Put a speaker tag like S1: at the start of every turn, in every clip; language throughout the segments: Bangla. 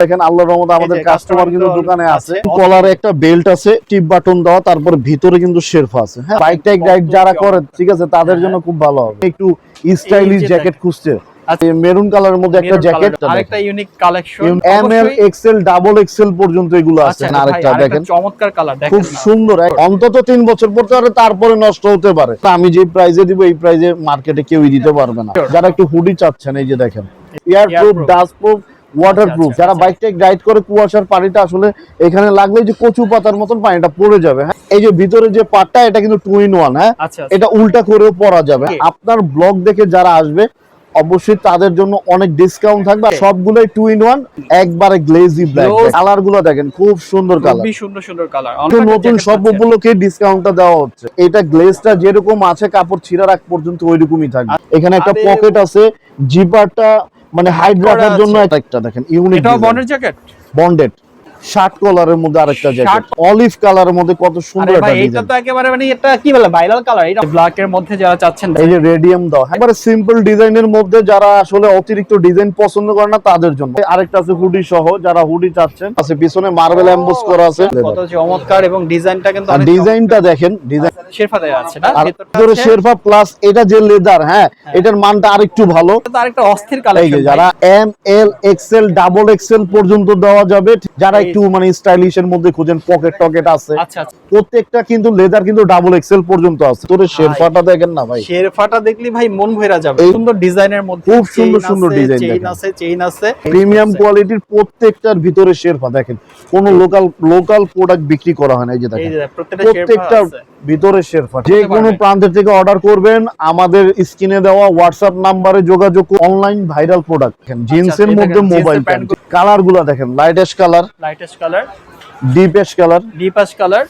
S1: দেখেন আল্লাহর রহমতে আমাদের কাস্টমার কিন্তু দোকানে আছে। কলারে একটা বেল্ট আছে টিপ বাটন দেওয়া তারপরে ভিতরে কিন্তু শেরফা আছে। হ্যাঁ বাইক টাইক রাইড যারা করে ঠিক আছে তাদের জন্য খুব ভালো হবে। একটু স্টাইলিশ জ্যাকেট খুঁজছে।
S2: আচ্ছা।
S1: মেরুন কালারের মধ্যে একটা জ্যাকেট
S2: আরেকটা unique collection
S1: M L XL double XL পর্যন্ত এগুলো আছে।
S2: আচ্ছা
S1: আরেকটা দেখেন।
S2: চমৎকার কালার দেখেন না।
S1: সুন্দর অন্তত তিন বছর পড়তে পারে তারপরে নষ্ট হতে পারে। আমি যে প্রাইজে দিব এই প্রাইজে মার্কেটে কেউই দিতে পারবে না। যারা একটু হুডি চাচ্ছেন এই যে দেখেন। Air
S2: proof
S1: dust proof water proof
S2: আচ্ছা,
S1: যারা
S2: আচ্ছা।
S1: বাইক টাইক রাইড করে কুয়াশার পানিটা আসলে এখানে লাগলে যে কচু পাতার মতন পানিটা পড়ে যাবে। হ্যাঁ এই যে ভিতরে যে পাটটা এটা কিন্তু টু ইন ওয়ান হ্যাঁ?
S2: আচ্ছা
S1: এটা উল্টা করেও পরা যাবে। আপনার ব্লগ দেখে যারা আসবে অবশ্যই তাদের জন্য অনেক ডিসকাউন্ট থাকবে। আর সবগুলোই টু ইন ওয়ান একবারে গ্লেজি ব্ল্যাক কালারগুলো দেখেন খুব সুন্দর কালার
S2: খুবই সুন্দর সুন্দর কালার
S1: নতুন সব উপলক্ষে ডিসকাউন্টটা দেওয়া হচ্ছে। এটা গ্লেজটা যেরকম আছে কাপড় ছিঁড়ার আগ পর্যন্ত ওইরকমই থাকবে। এখানে একটা পকেট আছে জিপারটা মানে
S2: করা
S1: রাখার জন্য একটা দেখেন ইউনিক
S2: এটাও বন্ডের জ্যাকেট
S1: বন্ডেড শার্ট কলারের মধ্যে আরেকটা জ্যাকেট অলিভ কালারের মধ্যে কত সুন্দর একটা
S2: ভাই এটা তো একেবারে মানে এটা কি বলে ভাইরাল কালার এটা ব্ল্যাক এর মধ্যে যারা চাচ্ছেন
S1: এই যে রেডিয়াম দাও। একবারে সিম্পল ডিজাইনের মধ্যে যারা আসলে অতিরিক্ত ডিজাইন পছন্দ করে না তাদের জন্য। আরেকটা আছে হুডি সহ যারা হুডি চাচ্ছেন আছে পিছনে মার্বেল এমবোস করা আছে।
S2: কত চমৎকার এবং ডিজাইনটা কিন্তু
S1: ডিজাইনটা দেখেন ডিজাইন।
S2: শেরফা দেয়া আছে না?
S1: ভিতরে শেরফা প্লাস এটা যে লেদার হ্যাঁ এটার মানটা আরেকটু ভালো।
S2: অস্থির কালেকশন
S1: যারা M L XL double XL পর্যন্ত দেওয়া যাবে যারা একটু মানে স্টাইলিশের মধ্যে খুঁজেন পকেট টকেট আছে।
S2: আচ্ছা আচ্ছা।
S1: প্রত্যেকটা কিন্তু লেদার কিন্তু ডাবল এক্সেল পর্যন্ত আছে। তোর শেরফাটা দেখেন না ভাই।
S2: শেরফাটা দেখলি ভাই মন ভরে যাবে। সুন্দর ডিজাইনের মধ্যে
S1: খুব সুন্দর সুন্দর design
S2: চেইন আছে চেইন আছে।
S1: প্রিমিয়াম কোয়ালিটির প্রত্যেকটার ভিতরে শেরফা দেখেন। কোন লোকাল লোকাল প্রোডাক্ট বিক্রি করা হয় না এই যে দেখেন।
S2: প্রত্যেকটা শেরফা
S1: প্রত্যেকটা
S2: আছে
S1: যে কোনো
S2: পারবেন।
S1: থেকে অর্ডার করবেন আমাদের স্ক্রিনে দেওয়া হোয়াটসঅ্যাপ নাম্বারে যোগাযোগ অনলাইন ভাইরাল প্রোডাক্ট জিন্সের মধ্যে মোবাইল প্যান্ট কালারগুলা দেখেন light
S2: ash colour
S1: lightest colour deep
S2: colour deep colour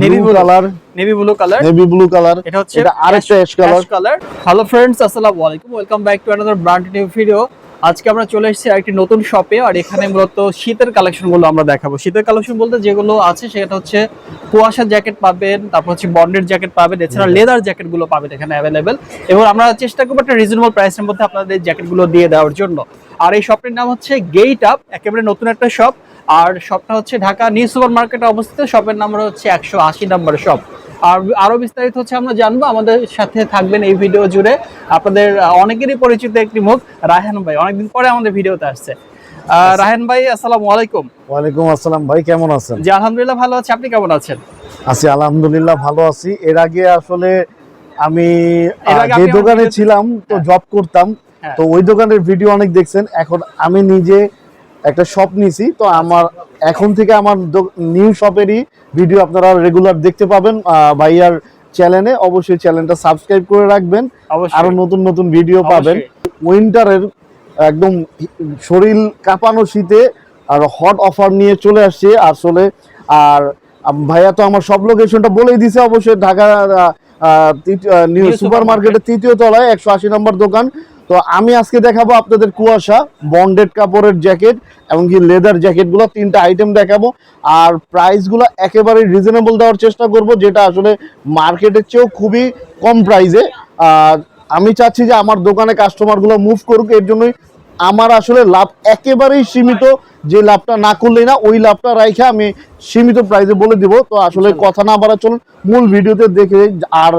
S1: navy
S2: blue।
S1: Colour
S2: navy blue colour
S1: navy blue colour
S2: এটা হচ্ছে
S1: এটা আরেকটা ash colour
S2: colour hello friends আসসালামু আলাইকুম welcome back to another brand new video আজকে আমরা চলে এসেছি একটি নতুন শপে আর এখানে মূলত শীতের কালেকশনগুলো আমরা দেখাবো। শীতের কালেকশন বলতে যেগুলো আছে সেটা হচ্ছে কুয়াশার জ্যাকেট পাবেন তারপর হচ্ছে বন্ডের জ্যাকেট পাবেন এছাড়া লেদার জ্যাকেটগুলো পাবেন এখানে অ্যাভেলেবেল এবং আমরা চেষ্টা করব একটা রিজনেবল প্রাইসের মধ্যে আপনাদের জ্যাকেটগুলো দিয়ে দেওয়ার জন্য। আর এই শপটির নাম হচ্ছে গেট আপ একেবারে নতুন একটা শপ আর শপটা হচ্ছে ঢাকা নিউ সুপার মার্কেটে অবস্থিত শপের নাম্বার হচ্ছে একশো আশি নাম্বার শপ আর আরও বিস্তারিত হচ্ছে আমরা জানব। আমাদের সাথে থাকবেন এই ভিডিও জুড়ে। আপনাদের অনেকেরই পরিচিত একটি মুখ রায়হান ভাই। অনেকদিন পরে আমাদের ভিডিওতে আসছে। রায়হান ভাই আসসালামু আলাইকুম।
S1: ওয়ালাইকুম আসসালাম। ভাই কেমন আছেন?
S2: জি আলহামদুলিল্লাহ ভালো আছি। আপনি কেমন আছেন?
S1: আছি আলহামদুলিল্লাহ ভালো আছি। এর আগে আসলে আমি যে দোকানে ছিলাম তো
S2: হ্যাঁ।
S1: জব করতাম
S2: হ্যাঁ।
S1: তো ওই দোকানের ভিডিও অনেক দেখছেন। এখন আমি নিজে একটা শপ নিছি তো আমার এখন থেকে আমার নিউ শপেরই ভিডিও আপনারা রেগুলার দেখতে পাবেন ভাইয়ার চ্যানেলে অবশ্যই চ্যানেলটা সাবস্ক্রাইব করে রাখবেন আরও নতুন নতুন ভিডিও পাবেন। উইন্টারের একদম শরীর কাঁপানো শীতে আর হট অফার নিয়ে চলে আসছে আসলে। আর ভাইয়া তো আমার সব লোকেশনটা বলেই দিছে অবশ্যই ঢাকা নিউ সুপার মার্কেটের তৃতীয় তলায় একশো আশি নম্বর দোকান। তো আমি আজকে দেখাবো আপনাদের কুয়াশা বন্ডেড কাপড়ের জ্যাকেট এমনকি লেদার জ্যাকেটগুলো তিনটা আইটেম দেখাবো। আর প্রাইসগুলো একেবারে রিজনেবল দেওয়ার চেষ্টা করব যেটা আসলে মার্কেটের চেয়েও খুবই কম প্রাইসে আর আমি চাচ্ছি যে আমার দোকানে কাস্টমারগুলো মুভ করুক এর জন্যই আমার আসলে লাভ একেবারেই সীমিত। যে লাভটা না করলেই না ওই লাভটা রাইখে আমি সীমিত প্রাইসে বলে দিব। তো আসলে কথা না বাড়া চলুন মূল ভিডিওতে দেখে আর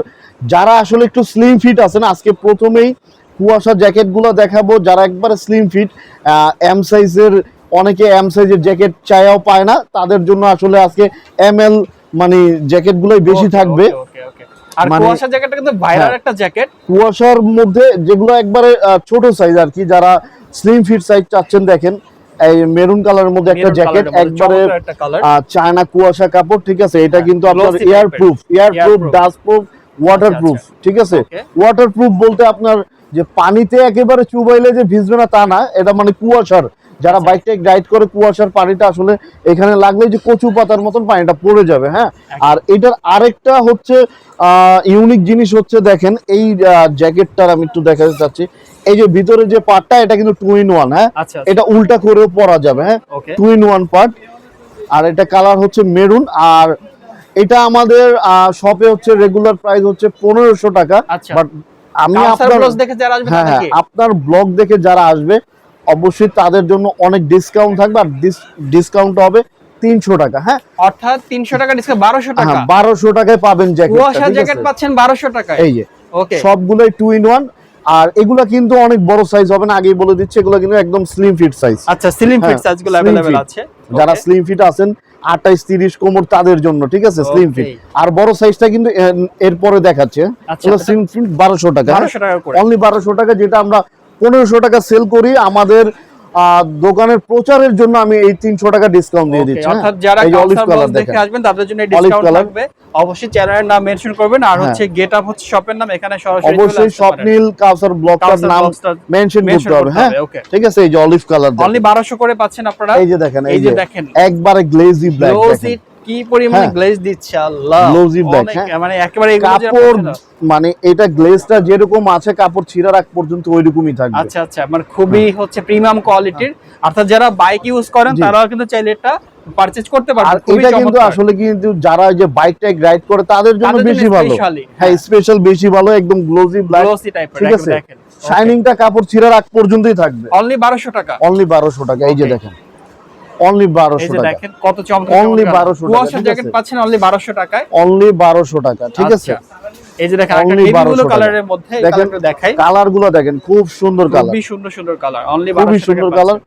S1: যারা আসলে একটু স্লিম ফিট আছেন আজকে প্রথমেই কুয়াশা জ্যাকেটগুলো দেখাবো যারা একবারে স্লিম ফিট এম সাইজের অনেকে এম সাইজের জ্যাকেট চাইও পায় না তাদের জন্য আসলে আজকে এম এল মানে জ্যাকেটগুলোই বেশি থাকবে.
S2: আর
S1: মানে-
S2: কুয়াশা জ্যাকেটটা কিন্তু ভাইরাল
S1: হ্যাঁ।
S2: একটা জ্যাকেট
S1: কুয়াশার মধ্যে যেগুলো একবারে ছোট সাইজ আর কি যারা স্লিম ফিট সাইজ চাচ্ছেন দেখেন এই মেরুন কালারের মধ্যে একটা জ্যাকেট একবারে চায়না কুয়াশা কাপড় ঠিক আছে এটা
S2: হ্যাঁ,
S1: কিন্তু আপনার
S2: glossy
S1: air proof
S2: air
S1: proof dust proof water
S2: proof.
S1: ঠিক আছে. ওয়াটার প্রুফ বলতে আপনার যে পানিতে একেবারে চুবাইলে যে ভিজবে না তা না এটা মানে কুয়াশার। যারা
S2: আচ্ছা।
S1: বাইক টাইক রাইড করে কুয়াশার পানিটা আসলে এখানে লাগলে যে কচু পাতার মতন পানিটা পড়ে যাবে হ্যাঁ? আর এটার আরেকটা হচ্ছে ইউনিক জিনিস হচ্ছে দেখেন এই জ্যাকেটটার আমি একটু দেখাতে চাচ্ছি। এই যে ভিতরে যে পার্টটা এটা কিন্তু টু ইন ওয়ান হ্যাঁ?
S2: আচ্ছা
S1: এটা উল্টা করেও পরা যাবে হ্যাঁ? টু ইন ওয়ান পার্ট আর এটা কালার হচ্ছে মেরুন আর এটা আমাদের শপে হচ্ছে রেগুলার প্রাইস হচ্ছে পনেরোশো টাকা।
S2: আচ্ছা।
S1: বাট আমি
S2: কাউসার
S1: আপনার
S2: ব্লাউজ দেখে যারা আসবে
S1: হ্যাঁ হ্যাঁ
S2: নাকি
S1: আপনার ব্লগ দেখে যারা আসবে অবশ্যই তাদের জন্য অনেক ডিসকাউন্ট থাকবে আর ডিসকাউন্ট হবে তিনশো টাকা হ্যাঁ
S2: অর্থাৎ তিনশো টাকা ডিসকাউন্ট বারোশো টাকা
S1: হ্যাঁ বারোশো টাকায় পাবেন
S2: কুয়াশা
S1: জ্যাকেট
S2: জ্যাকেট পাচ্ছেন বারোশো টাকায়
S1: এই যে
S2: ওকে
S1: সবগুলোই টু ইন ওয়ান আর এগুলা কিন্তু অনেক বড় সাইজ হবে না আগেই বলে দিচ্ছি এগুলো কিন্তু একদম স্লিম ফিট সাইজ
S2: আচ্ছা সিলিং ফিট
S1: হ্যাঁ,
S2: সাইজগুলো
S1: slim
S2: अवेलेबल
S1: fit।
S2: আছে
S1: যারা
S2: Okay.
S1: স্লিম ফিট আছেন আঠাইশ তিরিশ কোমর তাদের জন্য ঠিক আছে? স্লিম ফিট আর বড় সাইজটা কিন্তু এরপরে দেখাচ্ছে।
S2: আচ্ছা,
S1: স্লিম ফিট বারোশো টাকা। অনলি বারোশো টাকা যেটা আমরা পনেরোশো টাকা সেল করি আমাদের দোকানের প্রচারের জন্য আমি এই তিনশো টাকা ডিসকাউন্ট দিয়ে দিচ্ছি হ্যাঁ?
S2: অর্থাৎ যারা
S1: এই যে অলিভ
S2: কাউসার
S1: কালার
S2: বক্স দেখে আসবেন তাদের জন্য ডিসকাউন্ট থাকবে। অবশ্যই চ্যানেলের নাম মেনশন করবেন আর
S1: হ্যাঁ।
S2: হচ্ছে গেট আপ হচ্ছে শপের নাম এখানে সরাসরি
S1: অবশ্যই স্বপ্নীল কাউসার ব্লকটার নাম মেনশন করতে হবে হ্যাঁ? ঠিক আছে এই যে অলিভ কালার
S2: অনলি 1200 করে পাচ্ছেন আপনারা।
S1: এই যে দেখেন
S2: এই যে দেখেন।
S1: একবারে গ্লেজি ব্ল্যাক
S2: কি পরিমাণে
S1: হ্যাঁ।
S2: গ্লেজ দিচ্ছে আল্লাহ। অনেক,
S1: হ্যাঁ।
S2: মানে একেবারে
S1: কাপড় মানে এটা গ্লেজটা যেরকম আছে কাপড় ছিঁড়ার আগ পর্যন্ত ওইরকমই থাকবে।
S2: আচ্ছা আচ্ছা মানে খুবই হচ্ছে প্রিমিয়াম কোয়ালিটির অর্থাৎ যারা বাইক ইউজ করেন তারাও কিন্তু চাইলে এটা পারচেজ করতে পারবেন।
S1: এটা কিন্তু আসলে কিন্তু যারা যে বাইক টাইক রাইড করে তাদের জন্য বেশি ভালো। হ্যাঁ
S2: হ্যাঁ।
S1: স্পেশাল বেশি ভালো একদম গ্লোজি ব্ল্যাক
S2: টাইপের
S1: ঠিক আছে? শাইনিংটা কাপড় ছিঁড়ার আগ পর্যন্তই থাকবে।
S2: অনলি 1200 টাকা।
S1: অনলি বারোশো টাকা এই যে দেখেন। অনলি
S2: এই
S1: বারোশো
S2: যে
S1: টাকা।
S2: দেখেন কত চমৎকার
S1: Only 1200 টাকা,
S2: কুয়াশা জ্যাকেট পাচ্ছেন অনলি 1200 টাকায়?
S1: অনলি বারোশো টাকা ঠিক আছে?
S2: আচ্ছা। এই যে দেখেন একটা
S1: 1200
S2: কালারের মধ্যে কালারটা দেখাই।
S1: কালার দেখেন খুব সুন্দর কালার
S2: খুবই সুন্দর সুন্দর কালার অনলি
S1: খুবই
S2: 1200
S1: সুন্দর কালার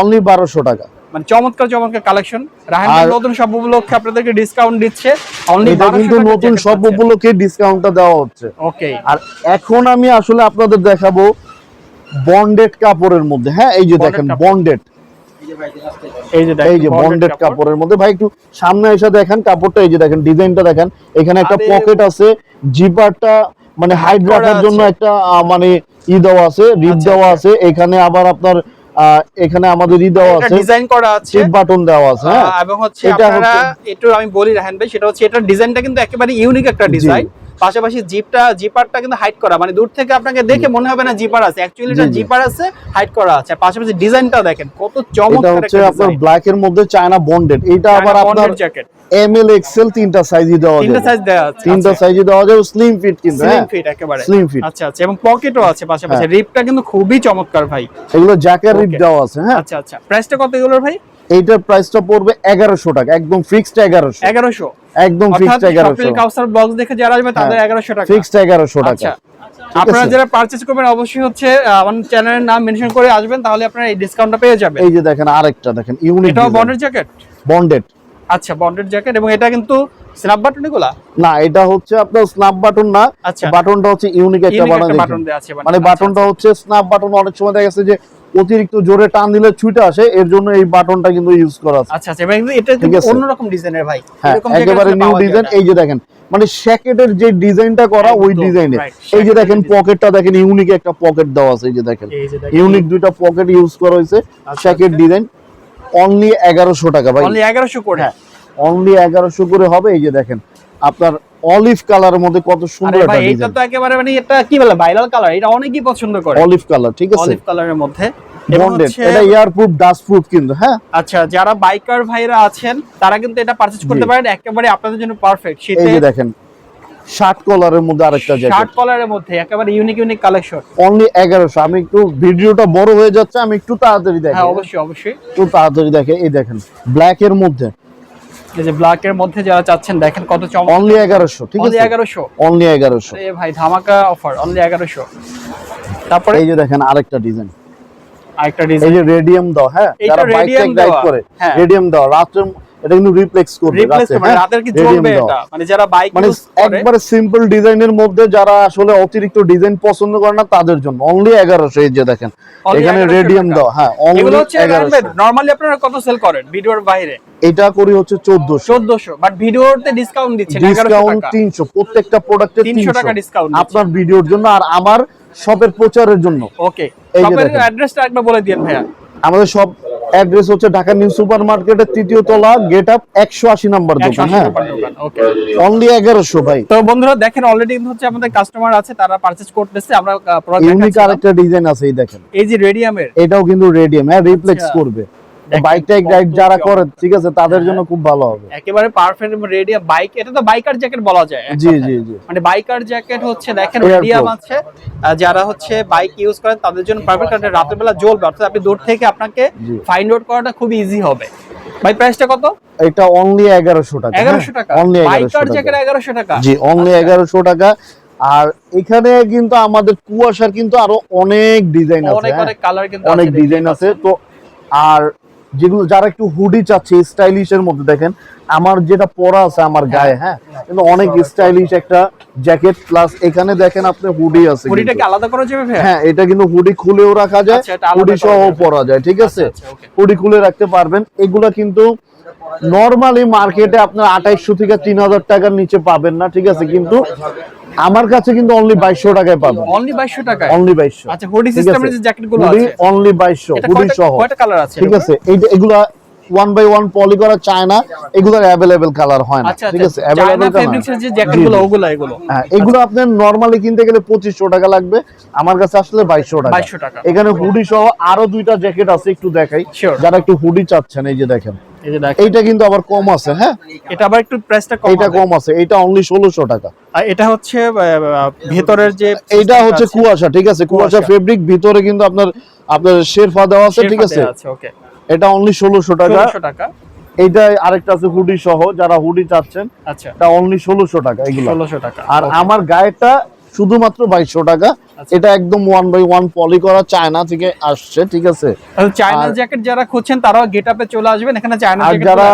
S1: অনলি বারোশো টাকা।
S2: মানে চমৎকার চমৎকার কালেকশন রাহান নতুন সব উপলক্ষে আপনাদেরকে ডিসকাউন্ট দিচ্ছে। অনলি
S1: কিন্তু নতুন সব উপলক্ষে ডিসকাউন্টটা দেওয়া হচ্ছে।
S2: ওকে
S1: আর এখন আমি আসলে আপনাদের দেখাবো বন্ডেড কাপড়ের মধ্যে। হ্যাঁ এই যে দেখেন বন্ডেড
S2: এই যে দেখেন
S1: এই যে বন্ডেড কাপড়ের মধ্যে। ভাই একটু সামনে এসে দেখেন কাপড়টা এই যে দেখেন ডিজাইনটা দেখেন। এখানে একটা পকেট আছে জিপারটা মানে হাইট রাখার জন্য একটা মানে ই দেওয়া আছে রিপ
S2: আচ্ছা,
S1: দেওয়া
S2: আচ্ছা।
S1: আছে। এখানে আবার আপনার আহ, এখানে আমাদের ই দেওয়া আছে
S2: ডিজাইন করা আছে।
S1: চিপ বাটন দেওয়া আছে হ্যাঁ।
S2: এবং হচ্ছে
S1: এটা
S2: আপনারা একটু আমি বলি রাহান ভাই সেটা হচ্ছে এটার ডিজাইনটা কিন্তু একেবারে ইউনিক একটা ডিজাইন পাশাপাশি জিপটা জিপারটা কিন্তু হাইট করা মানে দূর থেকে আপনাকে দেখে মনে হবে না জিপার আছে। অ্যাকচুয়ালি এটা। জিপার আছে হাইট করা আছে। পাশাপাশি ডিজাইনটা দেখেন কত
S1: এটা
S2: চমৎকার
S1: হচ্ছে আপনার ব্ল্যাক এর মধ্যে চায়না বন্ডেড এটা আবার আপনার
S2: জ্যাকেট
S1: এম এল এক্সেল তিনটা সাইজই দেওয়া
S2: তিনটা সাইজ দেওয়া আছে
S1: তিনটা সাইজে দেওয়া যাবে স্লিম ফিট কিন্তু
S2: স্লিম
S1: হ্যাঁ?
S2: ফিট একেবারে।
S1: স্লিম ফিট
S2: আচ্ছা আচ্ছা এবং পকেটও আছে পাশাপাশি।
S1: হ্যাঁ।
S2: রিপটা কিন্তু খুবই চমৎকার ভাই।
S1: এগুলো জ্যাকের রিপ দেওয়া আছে হ্যাঁ?
S2: আচ্ছা আচ্ছা। প্রাইসটা কত এগুলোর ভাই?
S1: এইটার প্রাইসটা পড়বে এগারোশো টাকা একদম ফিক্সড এগারোশো।
S2: এগারোশো?
S1: একদম ফিক্সড এগারোশো।
S2: স্বপ্নিল কাউসার বক্স দেখে যারা আসবে তাদের
S1: হ্যাঁ।
S2: এগারোশো টাকা।
S1: ফিক্সড এগারোশো টাকা।
S2: আচ্ছা। আপনারা যারা পারচেজ করবেন অবশ্যই হচ্ছে আমার চ্যানেলের নাম মেনশন করে আসবেন তাহলে আপনারা এই ডিসকাউন্টটা পেয়ে যাবেন।
S1: এই যে দেখেন আরেকটা দেখেন ইউনিক
S2: এটাও বন্ডের জ্যাকেট
S1: বন্ডেড
S2: আচ্ছা বন্ডের জ্যাকেট এবং এটা কিন্তু স্ন্যাপ বাটন এগুলা?
S1: না এটা হচ্ছে আপনার স্ন্যাপ বাটন না
S2: আচ্ছা।
S1: বাটনটা হচ্ছে ইউনিক একটা বাটন
S2: আছে
S1: মানে বাটনটা হচ্ছে স্ন্যাপ বাটন অনেক সময় দেখা গেছে যে অতিরিক্ত জোরে টান দিলে ছুটে আসে এর জন্য এই বাটনটা কিন্তু ইউজ করা আছে।
S2: আচ্ছা আচ্ছা এটা কিন্তু অন্যরকম ডিজাইনের ভাই।
S1: হ্যাঁ
S2: এরকম
S1: একেবারে নিউ ডিজাইন এই যে দেখেন মানে শ্যাকেটের যে ডিজাইনটা করা ওই ডিজাইনে এই যে দেখেন পকেটটা দেখেন ইউনিক একটা পকেট দেওয়া আছে এই যে দেখেন। ইউনিক দুইটা পকেট ইউজ করা হয়েছে
S2: আচ্ছা,
S1: শ্যাকেট
S2: আচ্ছা।
S1: ডিজাইন। অনলি এগারোশো টাকা ভাই।
S2: অনলি 1100 করে?
S1: হ্যাঁ অনলি এগারোশো করে হবে এই যে দেখেন। আপনার অলিভ কালারের মধ্যে কত সুন্দর একটা
S2: এটা
S1: ডিজাইন
S2: তো একেবারে মানে এটা কি বলে ভাইরাল কালার এটা অনেকেই পছন্দ করে।
S1: অলিভ কালার ঠিক আছে?
S2: অলিভ কালারের মধ্যে।
S1: বন্ডেড এটা কিন্তু হ্যাঁ?
S2: আচ্ছা যারা বাইকার ভাইরা আছেন তারা কিন্তু এটা পারচেজ করতে। পারেন একেবারে আপনাদের জন্য পারফেক্ট
S1: এই যে দেখেন শার্ট কলারের মধ্যে আরেকটা
S2: শার্ট কলারের মধ্যে একেবারে ইউনিক ইউনিক কালেকশন
S1: অনলি এগারোশো। আমি একটু ভিডিওটা বড় হয়ে যাচ্ছে আমি একটু তাড়াতাড়ি দেখি।
S2: হ্যাঁ অবশ্যই অবশ্যই।
S1: একটু তাড়াতাড়ি দেখে এই দেখেন ব্ল্যাক এর মধ্যে।
S2: এই যে ব্ল্যাক এর মধ্যে যারা চাচ্ছেন দেখেন কত চমক।
S1: অনলি 1100 ঠিক আছে
S2: অনলি
S1: আছে?
S2: এগারোশো?
S1: অনলি 1100
S2: এই ভাই ধামাকা অফার অনলি 1100 তারপরে?
S1: এই যে দেখেন আরেকটা ডিজাইন
S2: আরেকটা ডিজাইন এই
S1: যে রেডিয়াম দাও হ্যাঁ? যারা বাইক
S2: চেক
S1: রাইড করে
S2: হ্যাঁ।
S1: রেডিয়াম দাও রাত্রে এটা কিন্তু রিপ্লেক্স করবে
S2: মানে
S1: হ্যাঁ?
S2: রাতের কি
S1: Radium
S2: এটা? মানে যারা বাইক
S1: মানে একবারে সিম্পল ডিজাইনের মধ্যে যারা আসলে অতিরিক্ত ডিজাইন পছন্দ করে না তাদের জন্য। অনলি এগারোশো এই যে দেখেন। এখানে রেডিয়াম দাও হ্যাঁ অনলি
S2: হচ্ছে
S1: এগারোশো।
S2: নরমালি আপনারা কত সেল করেন ভিডিওর বাইরে?
S1: এটা করি হচ্ছে চোদ্দশো।
S2: চোদ্দশো বাট ভিডিওতে ডিসকাউন্ট দিচ্ছেন এগারোশো
S1: ডিসকাউন্ট
S2: টাকা
S1: তিনশো প্রত্যেকটা প্রোডাক্টে
S2: তিনশো
S1: তিনশো।
S2: টাকা ডিসকাউন্ট
S1: আপনার ভিডিওর জন্য আর আমার শপের প্রচারের জন্য।
S2: ওকে শপের অ্যাড্রেসটা একবার বলে দিন ভাইয়া।
S1: আমাদের সব অ্যাড্রেস হচ্ছে ঢাকা নিউ সুপার মার্কেটের তৃতীয় তলা গেট আপ একশো আশি নম্বর দোকান হ্যাঁ। অনলি এগারোশো ভাই।
S2: তো বন্ধুরা দেখেন অলরেডি হচ্ছে আমাদের কাস্টমার আছে তারা পারচেজ করতেছে আমরা
S1: ইউনিক আরেকটা ডিজাইন আছে এই দেখেন।
S2: এই যে রেডিয়ামের
S1: এটাও কিন্তু রেডিয়াম হ্যাঁ রিপ্লেক্স
S2: আচ্ছা।
S1: করবে। বাইক টাইক রাইড যারা করে ঠিক আছে তাদের জন্য খুব ভালো হবে।
S2: একেবারে পারফেক্ট রেডি বাইক এটা তো বাইকার জ্যাকেট বলা যায়
S1: জি জি জি।
S2: মানে বাইকার জ্যাকেট হচ্ছে দেখেন। মিডিয়াম আছে যারা হচ্ছে বাইক ইউজ করেন তাদের জন্য পারফেক্ট কারণ রাতের বেলা জ্বলবে অর্থাৎ আপনি দূর থেকে আপনাকে ফাইন্ড আউট করাটা খুব ইজি হবে। ভাই প্রাইসটা কত?
S1: এটা অনলি এগারোশো টাকা
S2: এগারোশো টাকা?
S1: অনলি
S2: বাইকার জ্যাকেট
S1: টাকা।
S2: এগারোশো টাকা?
S1: জি অনলি
S2: আচ্ছা।
S1: এগারোশো টাকা। আর এখানে কিন্তু আমাদের কুয়াশার কিন্তু আরও অনেক ডিজাইন আছে
S2: অনেক
S1: হ্যাঁ।
S2: অনেক কালার কিন্তু
S1: অনেক ডিজাইন আছে। তো আর যেগুলো যারা একটু হুডি চাচ্ছে স্টাইলিশ এর মধ্যে দেখেন আমার যেটা পরা আছে আমার গায়ে হ্যাঁ? কিন্তু অনেক স্টাইলিশ একটা জ্যাকেট প্লাস এখানে দেখেন আপনি হুডি আছে
S2: হুডিটা কি আলাদা করা যাবে
S1: হ্যাঁ এটা কিন্তু হুডি খুলেও রাখা যায়
S2: আচ্ছা,
S1: হুডি সহ পরা যায় ঠিক আছে?
S2: আচ্ছা,
S1: হুডি খুলে রাখতে পারবেন। এগুলা কিন্তু নর্মালি মার্কেটে আপনার আঠাইশশো থেকে তিন হাজার টাকার নিচে পাবেন না ঠিক আছে? কিন্তু আমার কাছে কিন্তু অনলি বাইশশো টাকায় পাবেন।
S2: অনলি 2200 টাকায়?
S1: অনলি 2200
S2: আচ্ছা হুডি সিস্টেমের যে
S1: জ্যাকেটগুলো
S2: আছে।
S1: অনলি বাইশশো
S2: এটা
S1: হুডি সহ।
S2: কয়টা কালার আছে
S1: ঠিক আছে এইটা এগুলা ওয়ান বাই ওয়ান পলি করা চায় না এগুলোর অ্যাভেলেবেল কালার হয় না।
S2: আচ্ছা
S1: ঠিক আছে অ্যাভেলেবেল
S2: ওগুলো এগুলো।
S1: হ্যাঁ এগুলো আপনার নরমালি কিনতে গেলে পঁচিশশো টাকা লাগবে আমার কাছে আসলে বাইশশো টাকা। এখানে হুডি সহ আরও দুইটা জ্যাকেট আছে একটু দেখাই। যারা একটু হুডি চাচ্ছেন এই যে দেখেন।
S2: এই
S1: এইটা কিন্তু আবার কম আছে হ্যাঁ?
S2: এটা আবার একটু প্রাইসটা কম হবে।
S1: কম আছে এইটা অনলি ষোলোশো টাকা।
S2: আর এটা হচ্ছে ভেতরের যে
S1: এইটা হচ্ছে কুয়াশা ঠিক আছে? কুয়াশা। ফেব্রিক ভিতরে কিন্তু আপনার আপনার শেরফা দেওয়া আছে ঠিক আছে?
S2: ওকে
S1: এটা অনলি ষোলোশো টাকা।
S2: টাকা।
S1: এইটা আরেকটা আছে হুডি সহ যারা হুডি চাচ্ছেন
S2: আচ্ছা।
S1: এটা অনলি ষোলোশো টাকা এগুলো।
S2: 1600 টাকা।
S1: আর আমার গায়েটা শুধুমাত্র বাইশশো টাকা।
S2: আচ্ছা।
S1: এটা একদম ওয়ান বাই ওয়ান পলি করা চায়না থেকে আসছে ঠিক আছে?
S2: চায়না জ্যাকেট যারা খুঁজছেন তারাও গেটআপে চলে আসবেন। এখানে চায়না
S1: আর যারা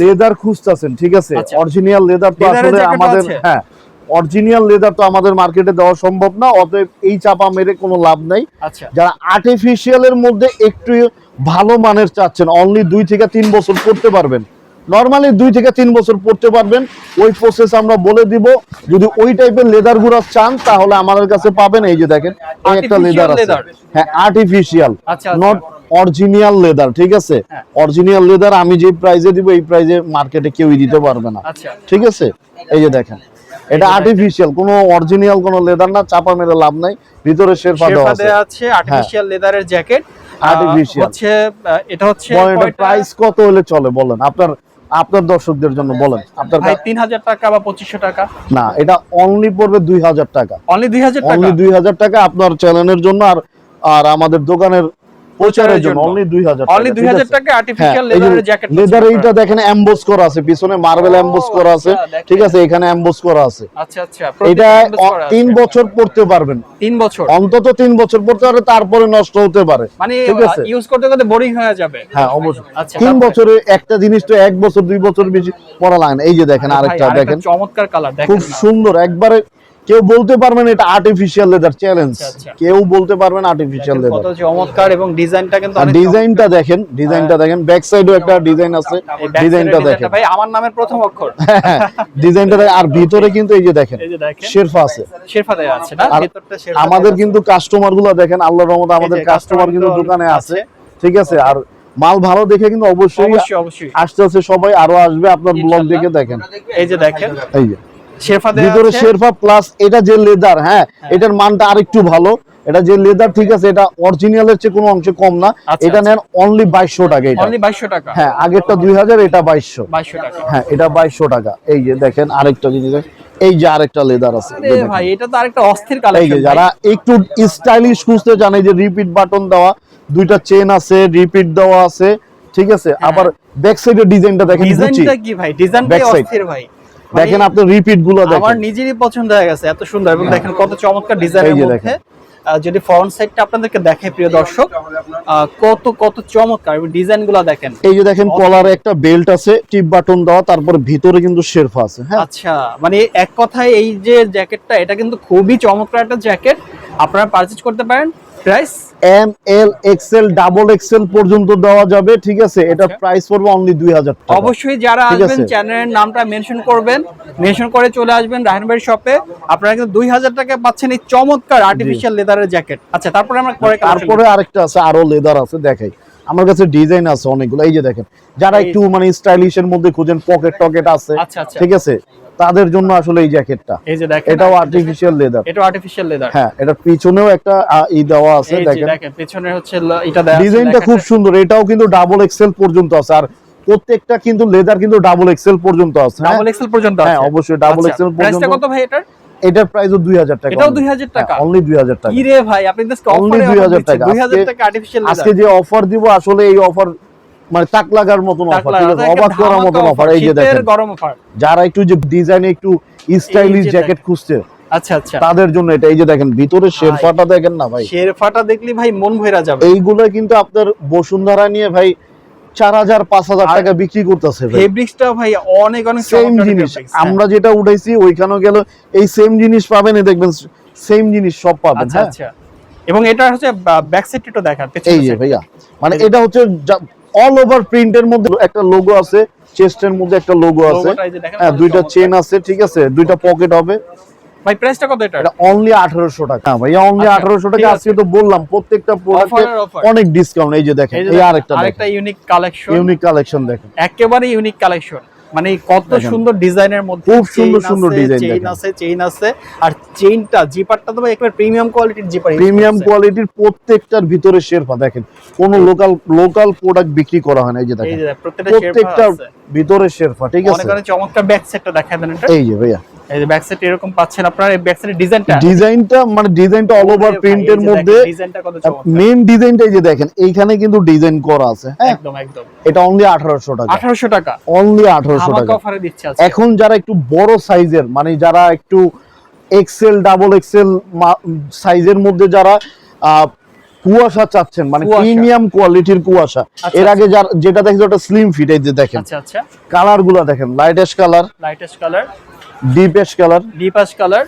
S1: লেদার খুঁজতেছেন ঠিক আছে?
S2: আচ্ছা।
S1: অরিজিনাল লেদার তো আসলে আমাদের হ্যাঁ অরিজিনাল লেদার তো আমাদের মার্কেটে দেওয়া সম্ভব না অতএব এই চাপা মেরে কোনো লাভ নাই।
S2: আচ্ছা।
S1: যারা আর্টিফিশিয়াল এর মধ্যে একটু ভালো মানের চাচ্ছেন। অনলি দুই থেকে তিন বছর পড়তে পারবেন। নর্মালি দুই থেকে তিন বছর পড়তে পারবেন। ওই প্রসেস আমরা বলে দিব। যদি ওই টাইপের লেদারগুলো চান তাহলে আমাদের কাছে পাবেন। এই যে দেখেন একটা লেদার আছে। হ্যাঁ আর্টিফিশিয়াল
S2: আচ্ছা, আচ্ছা।
S1: নট অরিজিনাল লেদার ঠিক আছে?
S2: হ্যাঁ।
S1: অরিজিনাল লেদার আমি যে প্রাইজে দিব এই প্রাইজে মার্কেটে কেউই দিতে পারবে না।
S2: আচ্ছা।
S1: ঠিক আছে? এই যে দেখেন এটা আর্টিফিশিয়াল কোনো অরিজিনাল কোনো লেদার না চাপা মেরে লাভ নাই। ভিতরে শেরফা দেওয়া আছে।
S2: আছে আর্টিফিশিয়াল লেদারের জ্যাকেট
S1: Artificial।
S2: হচ্ছে এটা হচ্ছে
S1: প্রাইস কত হলে চলে বলেন। আপনার আপনার দর্শকদের জন্য বলেন। আপনার
S2: ভাই
S1: কা-
S2: তিন হাজার টাকা বা 2500 টাকা?
S1: না এটা অনলি পড়বে দুই হাজার টাকা।
S2: অনলি দুই হাজার টাকা?
S1: অনলি দুই হাজার টাকা আপনার চ্যানেলের জন্য আর আর আমাদের দোকানের প্রচারের জন্য। অনলি দুই হাজার
S2: অনলি দুই হাজার টাকা আর্টিফিশিয়াল লেদারের জ্যাকেট
S1: লেদার এইটা দেখেন এমবোস করা আছে পিছনে মার্বেল এমবোস করা আছে ঠিক আছে? এখানে এমবোস করা আছে।
S2: আচ্ছা আচ্ছা
S1: এটা বছর পড়তে পারবেন।
S2: বছর।
S1: অন্তত তিন বছর পড়তে পারে তারপরে নষ্ট হতে পারে
S2: মানে ইউজ করতে করতে বোরিং হয়ে যাবে।
S1: হ্যাঁ অবশ্যই।
S2: আচ্ছা,
S1: তিন বছরে একটা জিনিস তো এক বছর দুই বছর বেশি পড়া লাগে না। এই যে দেখেন আরেকটা দেখেন।
S2: চমৎকার কালার দেখেন
S1: খুব সুন্দর একবারে কেউ বলতে পারবেন এটা আর্টিফিশিয়াল লেদার চ্যালেঞ্জ। কেউ বলতে পারবেন আর্টিফিশিয়াল লেদার
S2: কত চমৎকার এবং ডিজাইনটা কিন্তু
S1: আর ডিজাইনটা দেখেন ডিজাইনটা দেখেন ব্যাক সাইডেও একটা ডিজাইন আছে ডিজাইনটা দেখেন।
S2: ভাই আমার নামের প্রথম অক্ষর।
S1: ডিজাইনটা দেখেন আর ভিতরে কিন্তু এই যে দেখেন
S2: এই যে দেখেন।
S1: শেরফা আছে।
S2: শেরফা দেয়া আছে না? ভেতরটা শেরফা
S1: আমাদের কিন্তু কাস্টমারগুলো দেখেন আল্লাহর রহমতে আমাদের কাস্টমার কিন্তু দোকানে আছে। ঠিক আছে? আর মাল ভালো দেখে কিন্তু অবশ্যই আসতে আসতে সবাই আরও আসবে আপনার ব্লগ দেখে দেখেন।
S2: এই যে দেখেন।
S1: এই যে। ভিতরে শেরফা প্লাস এটা যে লেদার হ্যাঁ এটার মানটা আরেকটু ভালো। এটা যে লেদার ঠিক আছে এটা অরিজিনালের চেয়ে কোনো অংশে কম না।
S2: আচ্ছা,
S1: এটা
S2: আচ্ছা।
S1: নেন অনলি বাইশশো টাকা এটা।
S2: অনলি 2200 টাকা।
S1: হ্যাঁ আগেরটা দুই হাজার এটা বাইশশো।
S2: 2200 টাকা।
S1: হ্যাঁ এটা বাইশশো টাকা। এই যে দেখেন আরেকটা জিনিস এই যে আরেকটা লেদার আছে
S2: ভাই এটা তো আরেকটা অস্থির
S1: এই যে যারা একটু স্টাইলিশ খুঁজতে এই যে রিপিট বাটন দেওয়া দুইটা চেন আছে রিপিট দেওয়া আছে ঠিক আছে। আবার ব্যাক সাইডের ডিজাইনটা দেখেন
S2: ডিজাইনটা কি ভাই? ডিজাইনটা। অস্থির ভাই।
S1: দেখেন
S2: মানে
S1: আপনি রিপিটগুলো দেখেন।
S2: আমার নিজেরই পছন্দ হয়ে গেছে এত সুন্দর। এবং দেখেন কত চমৎকার ডিজাইনের মধ্যে। যদি ফ্রন্ট সাইডটা আপনাদেরকে দেখে প্রিয় দর্শক কত কত চমৎকার। এবং ডিজাইনগুলো দেখেন।
S1: এই যে দেখেন কলারে একটা বেল্ট আছে টিপ বাটন দেওয়া তারপর ভিতরে কিন্তু শেরফা আছে হ্যাঁ।
S2: আচ্ছা মানে এক কথায় এই যে জ্যাকেটটা এটা কিন্তু খুবই চমৎকার একটা জ্যাকেট আপনারা পারচেজ করতে পারেন। Price
S1: M L XL double XL পর্যন্ত দেওয়া যাবে ঠিক আছে? এটা
S2: আচ্ছা।
S1: প্রাইস পড়বে অনলি দুই হাজার
S2: অবশ্যই যারা আসবেন চ্যানেলের নামটা মেনশন করবেন। মেনশন করে চলে আসবেন রাহেনবাড়ি শপে আপনারা কিন্তু দুই হাজার টাকা পাচ্ছেন এই চমৎকার আর্টিফিশিয়াল লেদারের জ্যাকেট আচ্ছা তারপরে আমরা পরে
S1: তারপরে আরেকটা আছে আরও লেদার আছে দেখাই। আমার কাছে ডিজাইন আছে অনেকগুলো এই যে দেখেন। যারা একটু মানে স্টাইলিশ এর মধ্যে খুঁজেন পকেট টকেট আছে
S2: আচ্ছা, আচ্ছা।
S1: ঠিক আছে? তাদের জন্য আসলে এই জ্যাকেটটা।
S2: এই যে দেখেন
S1: এটাও আর্টিফিশিয়াল লেদার
S2: এটা আর্টিফিশিয়াল লেদার
S1: হ্যাঁ এটা পিছনেও একটা ই দেওয়া আছে দেখেন।
S2: দেখেন পেছনে হচ্ছে এটা আছে,
S1: ডিজাইনটা খুব সুন্দর এটাও কিন্তু ডাবল এক্সেল পর্যন্ত আছে। আর প্রত্যেকটা কিন্তু লেদার কিন্তু ডাবল এক্সেল পর্যন্ত আছে হ্যাঁ?
S2: ডাবল এক্সেল পর্যন্ত আছে
S1: হ্যাঁ
S2: আছে।
S1: অবশ্যই ডাবল
S2: আচ্ছা,
S1: এক্সেল
S2: প্রাইসটা
S1: পর্যন্ত।
S2: কত ভাই এটার?
S1: এটার প্রাইসও 2000 টাকা
S2: এটাও 2000 টাকা।
S1: অনলি 2000 টাকা।
S2: কি রে ভাই আপনি
S1: Only
S2: অফারে
S1: 2000
S2: 2000 টাকা।
S1: টাকা।
S2: 2000
S1: আজকে-
S2: টাকা আর্টিফিশিয়াল
S1: আজকে যে অফার দিব আসলে এই অফার মানে তাক লাগার মতন অফার অবাক করার মতন অফার এই যে দেখেন।
S2: গরম অফার
S1: যারা একটু যে ডিজাইনে একটু স্টাইলিশ জ্যাকেট খুঁজছে
S2: আচ্ছা আচ্ছা।
S1: তাদের জন্য এটা এই যে দেখেন ভিতরে শেরফাটা দেখেন না ভাই?
S2: শেরফাটা দেখলি ভাই মন ভরে যাবে।
S1: এইগুলো কিন্তু আপনার বসুন্ধরা নিয়ে ভাই চার হাজার পাঁচ হাজার টাকা বিক্রি করতেছে
S2: ফেব্রিক্সটা ভাই অনেক অনেক
S1: সেম জিনিস।
S2: হ্যাঁ।
S1: আমরা যেটা উঠাইছি ওইখানেও গেল। এই সেম জিনিস পাবেন দেখবেন সেম জিনিস সব পাবেন
S2: আচ্ছা
S1: হ্যাঁ?
S2: আচ্ছা। এবং এটা হচ্ছে ব্যাক সাইডটা পেছনের
S1: এই যে ভাইয়া। মানে এটা হচ্ছে অল ওভার প্রিন্টের মধ্যে একটা লোগো আছে চেস্টের মধ্যে একটা লোগো আছে। হ্যাঁ দুইটা চেন আছে ঠিক আছে? দুইটা পকেট হবে।
S2: ভাই প্রাইসটা কত এটা
S1: এটা অনলি আঠারোশো টাকা। হ্যাঁ ভাইয়া অনলি
S2: আচ্ছা,
S1: আঠারোশো
S2: ঠিক
S1: টাকা আজকে তো বললাম প্রত্যেকটা প্রোডাক্টে অনেক ডিসকাউন্ট এই যে দেখেন
S2: এই
S1: আরেকটা
S2: ইউনিক কালেকশন
S1: ইউনিক কালেকশন দেখেন।
S2: একেবারে ইউনিক কালেকশন মানে কত সুন্দর ডিজাইনের মধ্যে
S1: খুব সুন্দর সুন্দর ডিজাইন
S2: চেইন। আছে চেইন আছে। আর চেইনটা জিপারটা তো ভাই একেবারে প্রিমিয়াম কোয়ালিটির জিপার
S1: প্রিমিয়াম কোয়ালিটির প্রত্যেকটার ভিতরে শেরফা দেখেন। কোন লোকাল লোকাল প্রোডাক্ট বিক্রি করা হয় না এই যে দেখেন।
S2: প্রত্যেকটা শেরপা
S1: ভিতরে শেরফা ঠিক আছে?
S2: অনেক চমৎকার ব্যাক সেটটা দেখায় দেন এটা।
S1: এই যে ভাইয়া।
S2: এই যে ব্যাক সেট এরকম পাচ্ছেন আপনারা এই ব্যাক সেটের ডিজাইনটা
S1: ডিজাইনটা মানে ডিজাইনটা অল ওভার প্রিন্টের মধ্যে।
S2: ডিজাইনটা কত চমৎকার।
S1: মেইন ডিজাইনটা এই যে দেখেন এইখানে কিন্তু ডিজাইন করা আছে হ্যাঁ?
S2: একদম একদম।
S1: এটা অনলি আঠারোশো টাকা।
S2: 1800 টাকা।
S1: অনলি আঠারোশো
S2: আমাকে
S1: টাকা।
S2: অফারে দিচ্ছে
S1: এখন যারা একটু বড় সাইজের মানে যারা একটু এক্সেল ডাবল এক্সেল সাইজের মধ্যে যারা কুয়াশা চাচ্ছেন মানে প্রিমিয়াম কোয়ালিটির কুয়াশা।
S2: আচ্ছা,
S1: এর আগে যার- যেটা দেখছি ওটা স্লিম ফিট এই যে দেখেন।
S2: আচ্ছা আচ্ছা।
S1: কালারগুলা দেখেন light
S2: ash colour
S1: lightest colour deep
S2: ash colour. Deep
S1: ash
S2: colour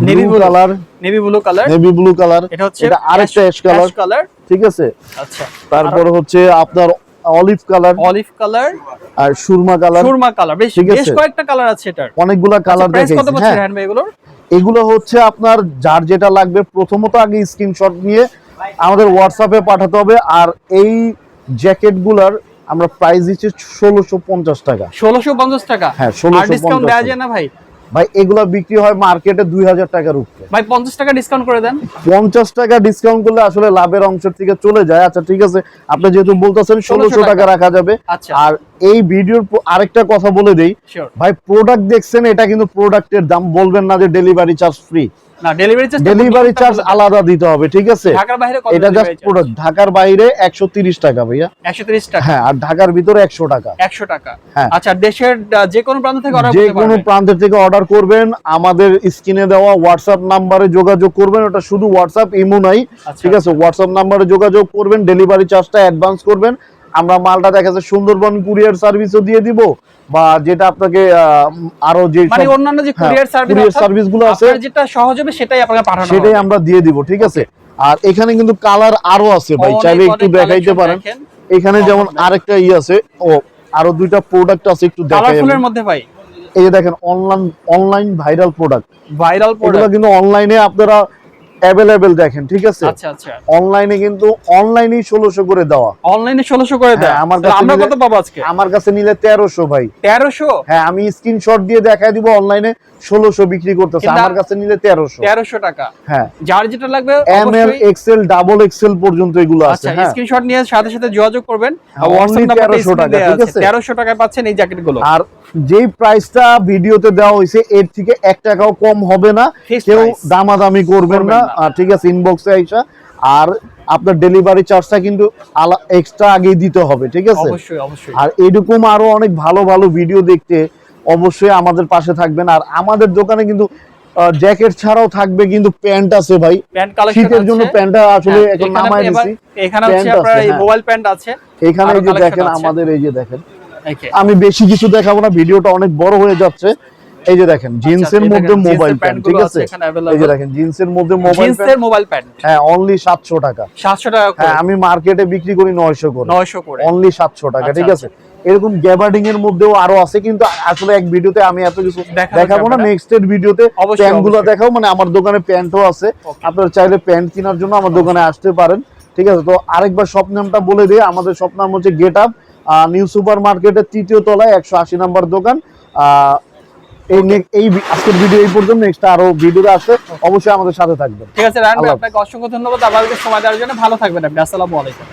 S2: blue
S1: colour
S2: navy blue colour.
S1: Navy blue colour.
S2: এটা হচ্ছে
S1: এটা আরেকটা অ্যাশ কালার।
S2: কালার।
S1: ঠিক আছে?
S2: আচ্ছা।
S1: তারপরে হচ্ছে আপনার অলিভ কালার
S2: অলিভ কালার।
S1: আর সুরমা কালার।
S2: সুরমা কালার। বেশ বেশ কয়েকটা কালার আছে এটার।
S1: অনেকগুলা কালার
S2: প্রাইস কত
S1: হ্যাঁ?
S2: হ্যান্ড এগুলোর?
S1: এগুলো হচ্ছে আপনার যার যেটা লাগবে প্রথমত আগে স্ক্রিনশট নিয়ে আমাদের হোয়াটসঅ্যাপে পাঠাতে হবে। আর এই জ্যাকেটগুলার আমরা প্রাইস দিচ্ছি ষোলোশো পঞ্চাশ টাকা।
S2: ষোলোশো পঞ্চাশ টাকা?
S1: হ্যাঁ ষোলোশো
S2: ডিসকাউন্ট দেওয়া যায় না ভাই?
S1: ভাই এগুলা বিক্রি হয় মার্কেটে দুই হাজার টাকার উপরে।
S2: ভাই পঞ্চাশ টাকা ডিসকাউন্ট করে দেন।
S1: পঞ্চাশ টাকা ডিসকাউন্ট করলে আসলে লাভের অংশের থেকে চলে যায়। আচ্ছা ঠিক আছে। আপনি যেহেতু বলতেছেন ষোলোশো
S2: টাকা।
S1: টাকা রাখা যাবে।
S2: আচ্ছা।
S1: আর এই ভিডিওর আরেকটা কথা বলে দেই। ভাই প্রোডাক্ট দেখছেন এটা কিন্তু প্রোডাক্টের দাম বলবেন না যে ডেলিভারি চার্জ ফ্রি
S2: না ডেলিভারি চার্জ
S1: ডেলিভারি চার্জ আলাদা দিতে হবে ঠিক আছে?
S2: ঢাকার বাইরে কত
S1: এটা জাস্ট প্রোডাক্ট ঢাকার বাইরে একশো তিরিশ টাকা ভাইয়া।
S2: একশো তিরিশ টাকা।
S1: হ্যাঁ আর ঢাকার ভিতরে একশো টাকা।
S2: একশো টাকা।
S1: হ্যাঁ।
S2: আচ্ছা দেশের যে কোনো প্রান্ত থেকে অর্ডার
S1: যে কোনো থেকে অর্ডার করবেন আমাদের স্ক্রিনে দেওয়া হোয়াটসঅ্যাপ নাম্বারে যোগাযোগ করবেন ওটা শুধু হোয়াটসঅ্যাপ ইমো নাই
S2: আচ্ছা।
S1: ঠিক আছে? হোয়াটসঅ্যাপ নাম্বারে যোগাযোগ করবেন ডেলিভারি চার্জটা অ্যাডভান্স করবেন। আমরা মালটা দেখা যাচ্ছে সুন্দরবন কুরিয়ার সার্ভিসও দিয়ে দিব। বা যেটা আপনাকে আরও যে
S2: মানে অন্যান্য যে কুরিয়ার সার্ভিস
S1: courier service গুলো আছে।
S2: যেটা সহজ হবে সেটাই আপনাকে পাঠানো
S1: সেটাই আমরা দিয়ে দিব ঠিক আছে? আর এখানে কিন্তু কালার আরও আছে ভাই চাইলে একটু দেখাইতে পারেন। এখানে যেমন। আরেকটা ই আছে ও আরও দুইটা প্রোডাক্ট আছে একটু দেখাই
S2: কালারফুলের মধ্যে ভাই।
S1: এই যে দেখেন online online viral
S2: product
S1: viral
S2: product
S1: কিন্তু অনলাইনে আপনারা অ্যাভেলেবেল দেখেন ঠিক আছে?
S2: আচ্ছা আচ্ছা।
S1: অনলাইনে কিন্তু অনলাইনেই ষোলোশো করে দেওয়া।
S2: অনলাইনে ষোলোশো করে দেয়
S1: হ্যাঁ, আমার কাছে
S2: আমরা কত পাবো আজকে?
S1: আমার কাছে নিলে তেরোশো ভাই।
S2: তেরোশো?
S1: হ্যাঁ আমি স্ক্রিনশট দিয়ে দেখাই দিব অনলাইনে ষোলোশো বিক্রি করতেছে। আমার কাছে নিলে তেরোশো।
S2: তেরোশো টাকা।
S1: হ্যাঁ।
S2: যার যেটা লাগবে
S1: এম এল
S2: অবশ্যই
S1: এক্সেল ডাবল এক্সেল পর্যন্ত এগুলো আছে
S2: আচ্ছা
S1: হ্যাঁ।
S2: স্ক্রিনশট নিয়ে সাথে সাথে যোগাযোগ করবেন।
S1: হ্যাঁ,
S2: নাম্বারটা
S1: 1300 টাকা, ঠিক
S2: আছে।
S1: আছে?
S2: 1300 টাকায় পাচ্ছেন এই জ্যাকেটগুলো।
S1: আর যেই প্রাইসটা ভিডিওতে দেওয়া হয়েছে এর থেকে এক টাকাও কম হবে না। কেউ দামাদামি করবেন না। ঠিক আছে ইনবক্সে আইসা। আর আপনার ডেলিভারি চার্জটা কিন্তু এক্সট্রা আগেই দিতে হবে ঠিক আছে? আর এরকম আরও অনেক ভালো ভালো ভিডিও দেখতে অবশ্যই আমাদের পাশে থাকবেন। আর আমাদের দোকানে কিন্তু জ্যাকেট ছাড়াও থাকবে কিন্তু প্যান্ট আছে ভাই। শীতের জন্য প্যান্টটা আসলে
S2: হ্যাঁ,
S1: এখন নামাই দিছি।
S2: এখানে হচ্ছে আপনার এই। মোবাইল প্যান্ট আছে।
S1: এখানে এই যে দেখেন আমাদের এই যে দেখেন. আমি বেশি কিছু দেখাবো না ভিডিওটা অনেক বড় হয়ে যাচ্ছে। এই যে দেখেন জিন্সের
S2: এই
S1: মধ্যে মোবাইল প্যান্ট ঠিক
S2: আছে?
S1: এই যে। দেখেন জিন্সের মধ্যে মোবাইল
S2: জিন্সের মোবাইল প্যান্ট
S1: হ্যাঁ অনলি সাতশো টাকা।
S2: 700 টাকা
S1: হ্যাঁ আমি মার্কেটে বিক্রি করি নয়শো করে।
S2: 900 করে।
S1: অনলি সাতশো টাকা
S2: আচ্ছা,
S1: ঠিক আছে? এরকম গ্যাবার্ডিং এর মধ্যেও আরও আছে কিন্তু আসলে এক ভিডিওতে আমি এত কিছু দেখাবো না। নেক্সট এর ভিডিওতে
S2: অবশ্যই, প্যান্টগুলো
S1: দেখাও মানে আমার দোকানে প্যান্টও আছে. আপনারা চাইলে প্যান্ট কেনার জন্য আমার দোকানে আসতে পারেন ঠিক আছে? তো আরেকবার শপ নামটা বলে দিই আমাদের শপ নাম হচ্ছে গেট আপ নিউ সুপার মার্কেটের তৃতীয় তলায় একশো আশি নাম্বার দোকান। আহ, এই এই আজকের ভিডিও এই পর্যন্ত নেক্সট আরও ভিডিও আসে অবশ্যই আমাদের সাথে থাকবেন।
S2: ঠিক আছে আপনাকে অসংখ্য ধন্যবাদ। আপনাদের সময় দেওয়ার জন্য ভালো থাকবেন আপনি। আসসালামু আলাইকুম।